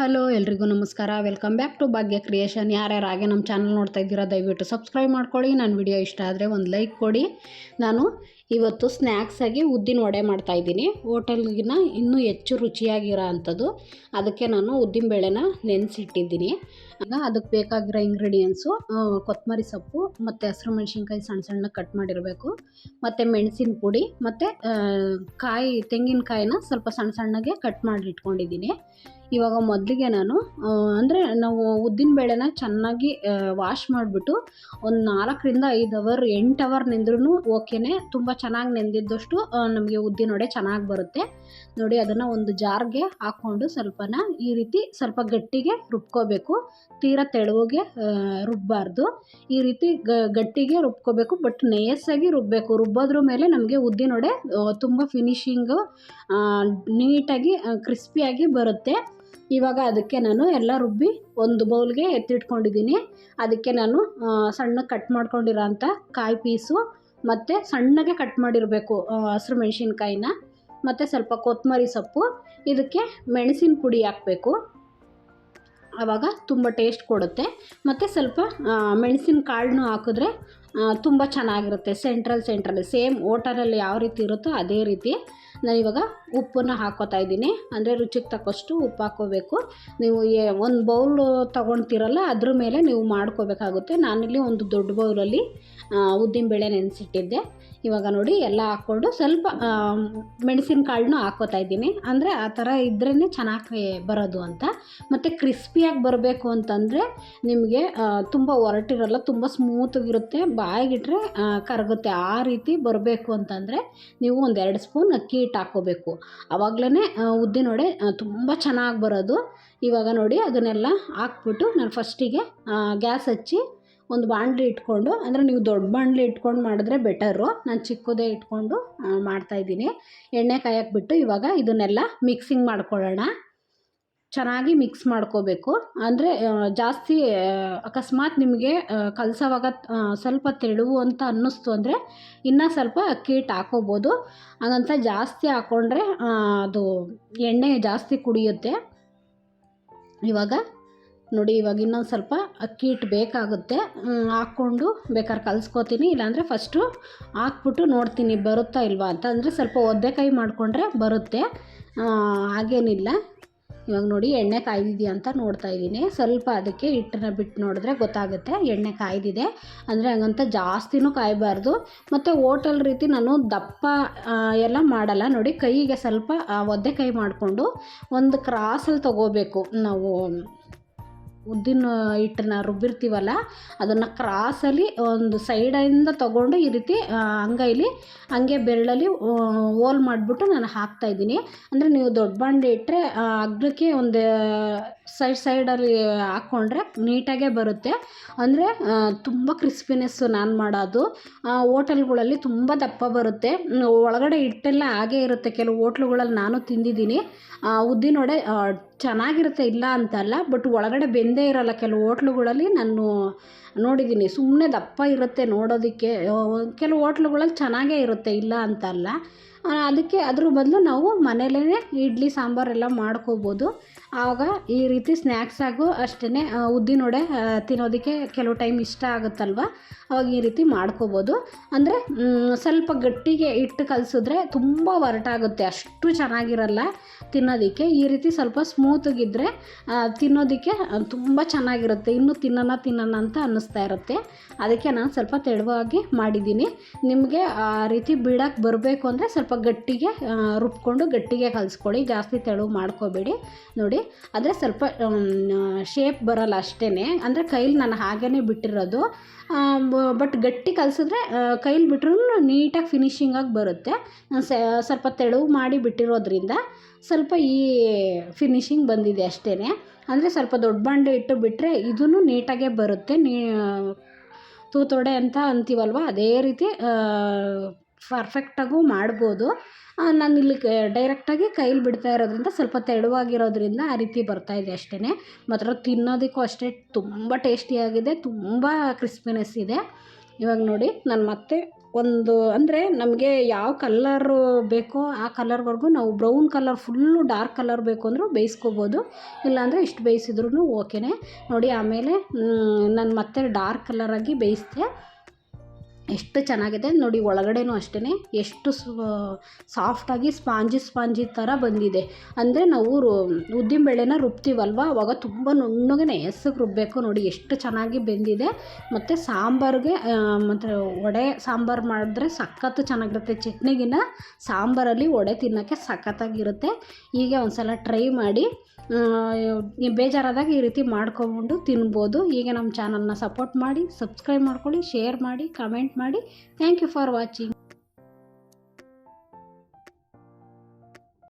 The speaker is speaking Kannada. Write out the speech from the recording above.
ಹಲೋ, ಎಲ್ರಿಗೂ ನಮಸ್ಕಾರ. Welcome back to Bhagya creation ಯಾರ್ಯಾರು ಹಾಗೆ ನಮ್ಮ ಚಾನಲ್ ನೋಡ್ತಾ ಇದ್ದೀರಾ, ದಯವಿಟ್ಟು ಸಬ್ಸ್ಕ್ರೈಬ್ ಮಾಡ್ಕೊಳ್ಳಿ. ನನ್ನ ವಿಡಿಯೋ ಇಷ್ಟ ಆದರೆ ಒಂದು ಲೈಕ್ ಕೊಡಿ. ನಾನು ಇವತ್ತು ಸ್ನ್ಯಾಕ್ಸಾಗಿ ಉದ್ದಿನ ವಡೆ ಮಾಡ್ತಾಯಿದ್ದೀನಿ ಹೋಟೆಲ್ಗಿನ ಇನ್ನೂ ಹೆಚ್ಚು ರುಚಿಯಾಗಿರೋ ಅಂಥದ್ದು ಅದಕ್ಕೆ ನಾನು ಉದ್ದಿನ ಬೇಳೆನ ನೆನೆಸಿಟ್ಟಿದ್ದೀನಿ. ಆಗ ಅದಕ್ಕೆ ಬೇಕಾಗಿರೋ ಇಂಗ್ರೀಡಿಯೆಂಟ್ಸು ಕೊತ್ತಂಬರಿ ಸೊಪ್ಪು, ಮತ್ತು ಹಸಿರು ಮೆಣಸಿನ್ಕಾಯಿ ಸಣ್ಣ ಸಣ್ಣ ಕಟ್ ಮಾಡಿರಬೇಕು. ಮತ್ತು ಮೆಣಸಿನ ಪುಡಿ, ಮತ್ತು ಕಾಯಿ, ತೆಂಗಿನಕಾಯಿನ ಸ್ವಲ್ಪ ಸಣ್ಣ ಸಣ್ಣಗೆ ಕಟ್ ಮಾಡಿ ಇಟ್ಕೊಂಡಿದ್ದೀನಿ ಇವಾಗ ಮೊದಲಿಗೆ ನಾನು ಅಂದರೆ ನಾವು ಉದ್ದಿನ ಬೇಳೆನ ಚೆನ್ನಾಗಿ ವಾಶ್ ಮಾಡಿಬಿಟ್ಟು ಒಂದು ನಾಲ್ಕರಿಂದ ಐದು ಅವರ್ ಎಂಟು ಅವರ್ ನಿಂದ್ರೂ ಓಕೆನೇ ತುಂಬ ಚೆನ್ನಾಗಿ ನೆಂದಿದ್ದಷ್ಟು ನಮಗೆ ಉದ್ದಿನ ವಡೆ ಚೆನ್ನಾಗಿ ಬರುತ್ತೆ. ನೋಡಿ, ಅದನ್ನು ಒಂದು ಜಾರ್ಗೆ ಹಾಕ್ಕೊಂಡು ಸ್ವಲ್ಪನ ಈ ರೀತಿ ಸ್ವಲ್ಪ ಗಟ್ಟಿಗೆ ರುಬ್ಕೋಬೇಕು. ತೀರ ತೆಳುವಿಗೆ ರುಬ್ಬಾರ್ದು. ಈ ರೀತಿ ಗಟ್ಟಿಗೆ ರುಬ್ಕೋಬೇಕು, ಬಟ್ ನೇಯಸ್ಸಾಗಿ ರುಬ್ಬಬೇಕು ರುಬ್ಬೋದ್ರ ಮೇಲೆ ನಮಗೆ ಉದ್ದಿನ ವಡೆ ತುಂಬ ಫಿನಿಶಿಂಗು ನೀಟಾಗಿ ಕ್ರಿಸ್ಪಿಯಾಗಿ ಬರುತ್ತೆ. ಇವಾಗ ಅದಕ್ಕೆ ನಾನು ಎಲ್ಲ ರುಬ್ಬಿ ಒಂದು ಬೌಲ್ಗೆ ಎತ್ತಿಟ್ಕೊಂಡಿದ್ದೀನಿ. ಅದಕ್ಕೆ ನಾನು ಸಣ್ಣ ಕಟ್ ಮಾಡ್ಕೊಂಡಿರೋ ಅಂಥ ಕಾಯಿ ಪೀಸು ಮತ್ತು ಸಣ್ಣಗೆ ಕಟ್ ಮಾಡಿರಬೇಕು ಹಸಿರು ಮೆಣಸಿನ್ಕಾಯಿನ. ಮತ್ತು ಸ್ವಲ್ಪ ಕೊತ್ತಂಬರಿ ಸೊಪ್ಪು, ಇದಕ್ಕೆ ಮೆಣಸಿನ ಪುಡಿ ಹಾಕಬೇಕು. ಆವಾಗ ತುಂಬ ಟೇಸ್ಟ್ ಕೊಡುತ್ತೆ. ಮತ್ತು ಸ್ವಲ್ಪ ಮೆಣಸಿನ ಕಾಳನ್ನು ಹಾಕಿದ್ರೆ ತುಂಬ ಚೆನ್ನಾಗಿರುತ್ತೆ. ಸೆಂಟ್ರಲ್ ಸೆಂಟ್ರಲ್ ಸೇಮ್ ಓಟರಲ್ಲಿ ಯಾವ ರೀತಿ ಇರುತ್ತೋ ಅದೇ ರೀತಿ. ನಾನು ಇವಾಗ ಉಪ್ಪನ್ನು ಹಾಕೋತಾ ಇದ್ದೀನಿ. ಅಂದರೆ ರುಚಿಗೆ ತಕ್ಕಷ್ಟು ಉಪ್ಪು ಹಾಕ್ಕೋಬೇಕು ನೀವು ಒಂದು ಬೌಲು ತೊಗೊಳ್ತೀರಲ್ಲ ಅದ್ರ ಮೇಲೆ ನೀವು ಮಾಡ್ಕೋಬೇಕಾಗುತ್ತೆ. ನಾನಿಲ್ಲಿ ಒಂದು ದೊಡ್ಡ ಬೌಲಲ್ಲಿ ಉದ್ದಿನಬೇಳೆ ನೆನೆಸಿಟ್ಟಿದ್ದೆ. ಇವಾಗ ನೋಡಿ, ಎಲ್ಲ ಹಾಕ್ಕೊಂಡು ಸ್ವಲ್ಪ ಮೆಣಸಿನ ಕಾಳನ್ನೂ ಹಾಕ್ಕೋತಾ ಇದ್ದೀನಿ. ಅಂದರೆ ಆ ಥರ ಇದ್ರೇ ಚೆನ್ನಾಗಿ ಬರೋದು ಅಂತ. ಮತ್ತು ಕ್ರಿಸ್ಪಿಯಾಗಿ ಬರಬೇಕು ಅಂತಂದರೆ ನಿಮಗೆ ತುಂಬ ಒರಟಿರಲ್ಲ, ತುಂಬ ಸ್ಮೂತಾಗಿರುತ್ತೆ ಬಾಯಿಗಿಟ್ರೆ ಕರಗುತ್ತೆ. ಆ ರೀತಿ ಬರಬೇಕು ಅಂತಂದರೆ ನೀವು ಒಂದೆರಡು ಸ್ಪೂನ್ ಅಕ್ಕಿ ಹಿಟ್ಟು ಹಾಕ್ಕೋಬೇಕು. ಆವಾಗಲೇ ಉದ್ದಿನ ವಡೆ ತುಂಬ ಚೆನ್ನಾಗಿ ಬರೋದು. ಇವಾಗ ನೋಡಿ, ಅದನ್ನೆಲ್ಲ ಹಾಕ್ಬಿಟ್ಟು ನಾನು ಫಸ್ಟಿಗೆ ಗ್ಯಾಸ್ ಹಚ್ಚಿ ಒಂದು ಬಾಣಲಿ ಇಟ್ಕೊಂಡು, ಅಂದರೆ ನೀವು ದೊಡ್ಡ ಬಾಂಡ್ಲಿ ಇಟ್ಕೊಂಡು ಮಾಡಿದ್ರೆ ಬೆಟರು. ನಾನು ಚಿಕ್ಕದೇ ಇಟ್ಕೊಂಡು ಮಾಡ್ತಾಯಿದ್ದೀನಿ ಎಣ್ಣೆ ಕಾಯಕ್ಬಿಟ್ಟು ಇವಾಗ ಇದನ್ನೆಲ್ಲ ಮಿಕ್ಸಿಂಗ್ ಮಾಡ್ಕೊಳ್ಳೋಣ. ಚೆನ್ನಾಗಿ ಮಿಕ್ಸ್ ಮಾಡ್ಕೋಬೇಕು. ಅಂದರೆ ಜಾಸ್ತಿ ಅಕಸ್ಮಾತ್ ನಿಮಗೆ ಕಲಸೋವಾಗ ಸ್ವಲ್ಪ ತೆಳುವು ಅಂತ ಅನ್ನಿಸ್ತು ಅಂದರೆ, ಇನ್ನೂ ಸ್ವಲ್ಪ ಅಕ್ಕಿ ಹಿಟ್ಟು ಹಾಕೋಬೋದು ಹಾಗಂತ ಜಾಸ್ತಿ ಹಾಕ್ಕೊಂಡ್ರೆ ಅದು ಎಣ್ಣೆ ಜಾಸ್ತಿ ಕುಡಿಯುತ್ತೆ. ಇವಾಗ, ನೋಡಿ, ಇವಾಗ ಇನ್ನೊಂದು ಸ್ವಲ್ಪ ಅಕ್ಕಿ ಹಿಟ್ಟು ಬೇಕಾಗುತ್ತೆ. ಹಾಕ್ಕೊಂಡು ಬೇಕಾದ್ರೆ ಕಲಿಸ್ಕೋತೀನಿ. ಇಲ್ಲಾಂದರೆ ಫಸ್ಟು ಹಾಕ್ಬಿಟ್ಟು ನೋಡ್ತೀನಿ ಬರುತ್ತಾ ಇಲ್ವಾ ಅಂತ. ಅಂದರೆ ಸ್ವಲ್ಪ ಒದ್ದೆಕಾಯಿ ಮಾಡಿಕೊಂಡ್ರೆ ಬರುತ್ತೆ. ಹಾಗೇನಿಲ್ಲ. ಇವಾಗ ನೋಡಿ ಎಣ್ಣೆ ಕಾಯ್ದಿದೆಯಾ ಅಂತ ನೋಡ್ತಾ ಇದ್ದೀನಿ. ಸ್ವಲ್ಪ ಅದಕ್ಕೆ ಹಿಟ್ಟನ್ನ ಬಿಟ್ಟು ನೋಡಿದ್ರೆ ಗೊತ್ತಾಗುತ್ತೆ ಎಣ್ಣೆ ಕಾಯ್ದಿದೆ. ಅಂದರೆ ಹಂಗಂತ ಜಾಸ್ತಿನೂ ಕಾಯಬಾರ್ದು. ಮತ್ತು ಹೋಟೆಲ್ ರೀತಿ ನಾನು ದಪ್ಪ ಎಲ್ಲ ಮಾಡಲ್ಲ. ನೋಡಿ ಕೈಗೆ ಸ್ವಲ್ಪ ಒದ್ದೆ ಕೈ ಮಾಡಿಕೊಂಡು ಒಂದು ಕ್ರಾಸಲ್ಲಿ ತಗೋಬೇಕು ನಾವು. ಉದ್ದಿನ ಹಿಟ್ಟನ್ನ ರುಬ್ಬಿರ್ತೀವಲ್ಲ ಅದನ್ನು ಕ್ರಾಸಲ್ಲಿ ಒಂದು ಸೈಡಿಂದ ತೊಗೊಂಡು ಈ ರೀತಿ ಅಂಗೈಲಿ ಹಂಗೆ ಬೆರಳಲ್ಲಿ ಹೋಲ್ ಮಾಡಿಬಿಟ್ಟು ನಾನು ಹಾಕ್ತಾಯಿದ್ದೀನಿ ಅಂದರೆ ನೀವು ದೊಡ್ಡ ಬಾಂಡೆ ಇಟ್ಟರೆ ಅಗ್ಲಕ್ಕೆ ಒಂದು ಸೈಡ್ ಸೈಡಲ್ಲಿ ಹಾಕ್ಕೊಂಡ್ರೆ ನೀಟಾಗೇ ಬರುತ್ತೆ. ಅಂದರೆ ತುಂಬ ಕ್ರಿಸ್ಪಿನೆಸ್ಸು ನಾನು ಮಾಡೋದು. ಹೋಟೆಲ್ಗಳಲ್ಲಿ ತುಂಬ ದಪ್ಪ ಬರುತ್ತೆ. ಒಳಗಡೆ ಹಿಟ್ಟೆಲ್ಲ ಹಾಗೇ ಇರುತ್ತೆ. ಕೆಲವು ಹೋಟ್ಲುಗಳಲ್ಲಿ ನಾನು ತಿಂದಿದ್ದೀನಿ. ಉದ್ದಿನ ಚೆನ್ನಾಗಿರುತ್ತೆ ಇಲ್ಲ ಅಂತಲ್ಲ, ಬಟ್ ಒಳಗಡೆ ಬೆಂದೇ ಇರೋಲ್ಲ. ಕೆಲವು ಹೋಟ್ಲುಗಳಲ್ಲಿ ನಾನು ನೋಡಿದ್ದೀನಿ. ಸುಮ್ಮನೆ ದಪ್ಪ ಇರುತ್ತೆ ನೋಡೋದಕ್ಕೆ. ಕೆಲವು ಹೋಟ್ಲುಗಳಲ್ಲಿ ಚೆನ್ನಾಗೇ ಇರುತ್ತೆ, ಇಲ್ಲ ಅಂತಲ್ಲ ಅದಕ್ಕೆ ಅದ್ರ ಬದಲು ನಾವು ಮನೆಯಲ್ಲೇ ಇಡ್ಲಿ ಸಾಂಬಾರೆಲ್ಲ ಮಾಡ್ಕೋಬೋದು. ಆವಾಗ ಈ ರೀತಿ ಸ್ನ್ಯಾಕ್ಸ್ ಆಗು ಅಷ್ಟೇ ಉದ್ದಿನ ವಡೆ ತಿನ್ನೋದಕ್ಕೆ ಕೆಲವು ಟೈಮ್ ಇಷ್ಟ ಆಗುತ್ತಲ್ವ? ಅವಾಗ ಈ ರೀತಿ ಮಾಡ್ಕೋಬೋದು. ಅಂದರೆ ಸ್ವಲ್ಪ ಗಟ್ಟಿಗೆ ಹಿಟ್ಟು ಕಲಸಿದ್ರೆ ತುಂಬ ಒರಟಾಗುತ್ತೆ. ಅಷ್ಟು ಚೆನ್ನಾಗಿರಲ್ಲ ತಿನ್ನೋದಕ್ಕೆ. ಈ ರೀತಿ ಸ್ವಲ್ಪ ಸ್ಮೂತಾಗಿದ್ದರೆ ತಿನ್ನೋದಕ್ಕೆ ತುಂಬ ಚೆನ್ನಾಗಿರುತ್ತೆ. ಇನ್ನೂ ತಿನ್ನೋಣ ತಿನ್ನೋಣ ಅಂತ ಅನ್ನಿಸ್ತಾ ಇರುತ್ತೆ. ಅದಕ್ಕೆ ನಾನು ಸ್ವಲ್ಪ ತೆಳುವಾಗಿ ಮಾಡಿದ್ದೀನಿ. ನಿಮಗೆ ಆ ರೀತಿ ಬಿಡೋಕ್ಕೆ ಬರಬೇಕು ಅಂದರೆ ಸ್ವಲ್ಪ ಗಟ್ಟಿಗೆ ರುಬ್ಕೊಂಡು ಗಟ್ಟಿಗೆ ಕಲಿಸ್ಕೊಳ್ಳಿ. ಜಾಸ್ತಿ ತೆಳು ಮಾಡ್ಕೋಬೇಡಿ. ನೋಡಿ ಅಂದರೆ ಸ್ವಲ್ಪ ಶೇಪ್ ಬರೋಲ್ಲ ಅಷ್ಟೇ ಅಂದರೆ ಕೈಲಿ ನಾನು ಹಾಗೇ ಬಿಟ್ಟಿರೋದು. ಬಟ್ ಗಟ್ಟಿ ಕಲಿಸಿದ್ರೆ ಕೈಲಿ ಬಿಟ್ರೂ ನೀಟಾಗಿ ಫಿನಿಶಿಂಗಾಗಿ ಬರುತ್ತೆ. ಸ್ವಲ್ಪ ತೆಳು ಮಾಡಿ ಬಿಟ್ಟಿರೋದ್ರಿಂದ ಸ್ವಲ್ಪ ಈ ಫಿನಿಶಿಂಗ್ ಬಂದಿದೆ ಅಷ್ಟೇ ಅಂದರೆ ಸ್ವಲ್ಪ ದೊಡ್ಡ ಬಾಂಡೆ ಇಟ್ಟು ಬಿಟ್ಟರೆ ಇದೂ ನೀಟಾಗೇ ಬರುತ್ತೆ. ನೀ, ತೂತೊಡೆ ಅಂತ ಅಂತೀವಲ್ವ? ಅದೇ ರೀತಿ ಪರ್ಫೆಕ್ಟಾಗೂ ಮಾಡ್ಬೋದು. ನಾನು ಇಲ್ಲಿ ಡೈರೆಕ್ಟಾಗಿ ಕೈಲಿ ಬಿಡ್ತಾ ಇರೋದ್ರಿಂದ ಸ್ವಲ್ಪ ತೆಳುವಾಗಿರೋದ್ರಿಂದ ಆ ರೀತಿ ಬರ್ತಾ ಇದೆ ಅಷ್ಟೇ ಮಾತ್ರ ತಿನ್ನೋದಕ್ಕೂ ಅಷ್ಟೇ ತುಂಬ ಟೇಸ್ಟಿಯಾಗಿದೆ ತುಂಬ ಕ್ರಿಸ್ಪಿನೆಸ್ ಇದೆ. ಇವಾಗ ನೋಡಿ, ನಾನು ಮತ್ತೆ ಒಂದು, ಅಂದರೆ ನಮಗೆ ಯಾವ ಕಲ್ಲರು ಬೇಕೋ ಆ ಕಲರ್ವರೆಗೂ ನಾವು brown colour full dark colour ಬೇಕು ಅಂದರೂ ಬೇಯಿಸ್ಕೋಬೋದು. ಇಲ್ಲಾಂದರೆ ಇಷ್ಟು ಬೇಯಿಸಿದ್ರೂ ಓಕೆನೇ. ನೋಡಿ, ಆಮೇಲೆ ನಾನು ಮತ್ತೆ ಡಾರ್ಕ್ ಕಲರಾಗಿ ಬೇಯಿಸಿದೆ. ಎಷ್ಟು ಚೆನ್ನಾಗಿದೆ ನೋಡಿ, ಒಳಗಡೆನೂ ಅಷ್ಟೇ ಎಷ್ಟು ಸಾಫ್ಟಾಗಿ ಸ್ಪಾಂಜಿ ಸ್ಪಾಂಜಿ ಥರ ಬಂದಿದೆ. ಅಂದರೆ ನಾವು ರು ಉದ್ದಿನಬೇಳೆನ ರುಬ್ತೀವಲ್ವ? ಅವಾಗ ತುಂಬ ನುಣ್ಣಗೆ ಹೆಸರು ರುಬ್ಬಬೇಕು ನೋಡಿ, ಎಷ್ಟು ಚೆನ್ನಾಗಿ ಬೆಂದಿದೆ. ಮತ್ತು ಸಾಂಬಾರಿಗೆ ಮತ್ತು ವಡೆ ಸಾಂಬಾರು ಮಾಡಿದ್ರೆ ಸಖತ್ತು ಚೆನ್ನಾಗಿರುತ್ತೆ. ಚಟ್ನಿಗಿನ್ನ ಸಾಂಬಾರಲ್ಲಿ ವಡೆ ತಿನ್ನೋಕ್ಕೆ ಸಖತ್ತಾಗಿರುತ್ತೆ. ಹೀಗೆ ಒಂದು ಸಲ ಟ್ರೈ ಮಾಡಿ. ಬೇಜಾರಾದಾಗ ಈ ರೀತಿ ಮಾಡ್ಕೊಂಡು ತಿನ್ಬೋದು. ಹೀಗೆ ನಮ್ಮ ಚಾನಲ್ನ ಸಪೋರ್ಟ್ ಮಾಡಿ ಸಬ್ಸ್ಕ್ರೈಬ್ ಮಾಡ್ಕೊಳ್ಳಿ ಶೇರ್ ಮಾಡಿ ಕಮೆಂಟ್ ಮಾಡಿ. Thank you for watching